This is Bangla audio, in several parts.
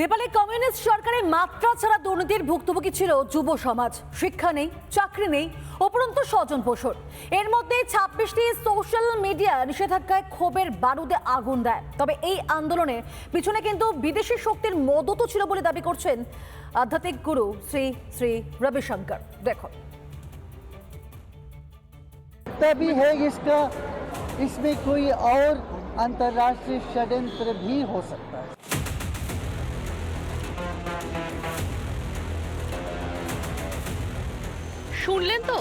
নেপালে কমিউনিস্ট সরকারের মাত্রা ছাড়া দুর্নীতির ভুক্তভোগী ছিল যুব সমাজ শিক্ষা নেই চাকরি নেই উপরন্তু স্বজন পোষণ এর মধ্যে ছাব্বিশটি সোশ্যাল মিডিয়া নিষেধাজ্ঞায় ক্ষোভের বারুদে আগুন দেয় তবে এই আন্দোলনের পিছনে কিন্তু বিদেশি শক্তির মদতও ছিল বলে দাবি করছেন আধ্যাত্মিক গুরু শ্রী শ্রী রবিশঙ্কর দেখুন तभी है इसका इसमें कोई और अंतर्राष्ट्रीय षड्यंत्र भी हो सकता है শুনলেন তো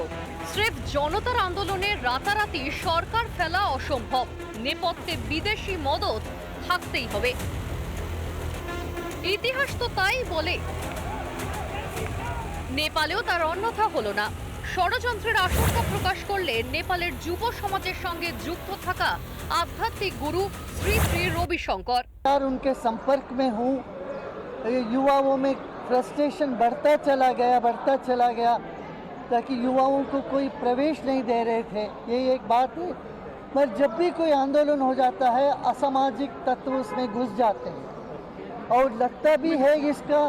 স্রেফ জনতার আন্দোলনে রাতারাতি সরকার ফেলা অসম্ভব নেপথ্যে বিদেশি মদত থাকতেই হবে ইতিহাস তো তাই বলে নেপালেও তার অন্যথা হলো না ষড়যন্ত্রের আশঙ্কা প্রকাশ করলে নেপালের যুব সমাজের সঙ্গে যুক্ত থাকা আধ্যাত্মিক গুরু শ্রী শ্রী রবিশঙ্কর और उनके संपर्क में हूँ ये युवाओं में फ्रस्ट्रेशन बढ़ता चला गया बढ़ता चला गया ताकि युवाओं को कोई प्रवेश नहीं दे रहे थे ये एक बात है पर जब भी कोई आंदोलन हो जाता है असामाजिक तत्व उसमें घुस जाते हैं और लगता भी है इसका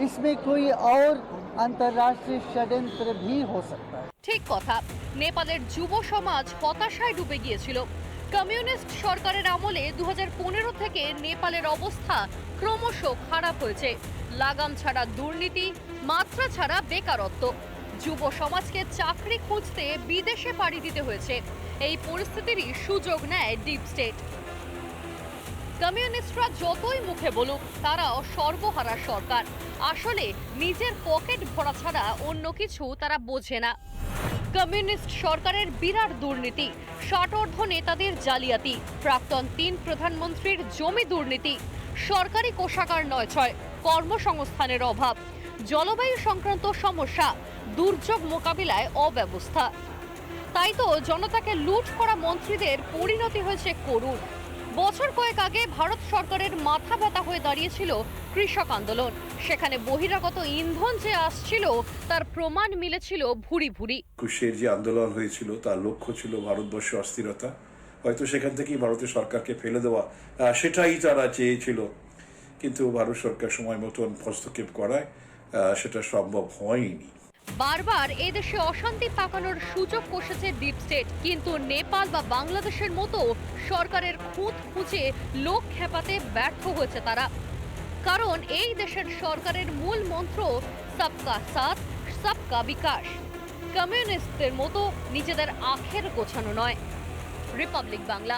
इसमें कोई और अंतर्राष्ट्रीय षड्यंत्र भी हो सकता है ঠিক কথা নেপালের যুব সমাজ হতাশায় ডুবে গিয়েছিল কমিউনিস্ট সরকারের আমলে দু থেকে নেপালের অবস্থা ক্রমশ খারাপ হয়েছে লাগাম ছাড়া দুর্নীতি মাত্রা ছাড়া বেকারত্ব যুব সমাজকে চাকরি খুঁজতে বিদেশে পাড়ি দিতে হয়েছে। এই পরিস্থিতিরই সুযোগ নেয় ডিপ স্টেট কমিউনিস্টরা যতই মুখে বলুক, তারাও সর্বহারা সরকার। আসলে নিজের পকেট ভরা ছাড়া অন্য কিছু তারা বোঝে না। কমিউনিস্ট সরকারের বিরাট দুর্নীতি ষাটর্ধ নেতাদের জালিয়াতি, প্রাক্তন তিন প্রধানমন্ত্রীর জমি দুর্নীতি, সরকারি কোষাগার নয় ছয়। কর্মসংস্থানের অভাব, জলবায়ু সংক্রান্ত সমস্যা, দুর্যোগ মোকাবিলায় অব্যবস্থা। তাই তো জনতাকে লুট করা মন্ত্রীদের পরিণতি হয়েছে করুণ। বছর কয়েক আগে ভারত সরকারের মাথা ব্যথা হয়ে দাঁড়িয়েছিল কৃষক আন্দোলন। সেখানে বহিরাগত ইন্ধন যে আসছিল, তার প্রমাণ মিলেছিল ভুরি ভুরি। একুশের যে আন্দোলন হয়েছিল, তার লক্ষ্য ছিল ভারতবর্ষে অস্থিরতা। হয়তো সেখান থেকেই ভারতের সরকারকে ফেলে দেওয়া সেটাই তারা চেয়েছিল। কিন্তু ভারত সরকার সময় মতন হস্তক্ষেপ করায় সেটা সম্ভব হয়নি। বারবার এই দেশে অশান্তি পাকানোর সুযোগ কষেছে ডিপ স্টেট কিন্তু নেপাল বা বাংলাদেশের মতো সরকারের খুঁত খুঁজে লোক খেপাতে ব্যর্থ হয়েছে তারা। কারণ এই দেশের সরকারের মূল মন্ত্র, সবকা সাথ, সবকা বিকাশ। কমিউনিস্টদের মতো নিজেদের আখের গোছানো নয়। রিপাবলিক বাংলা।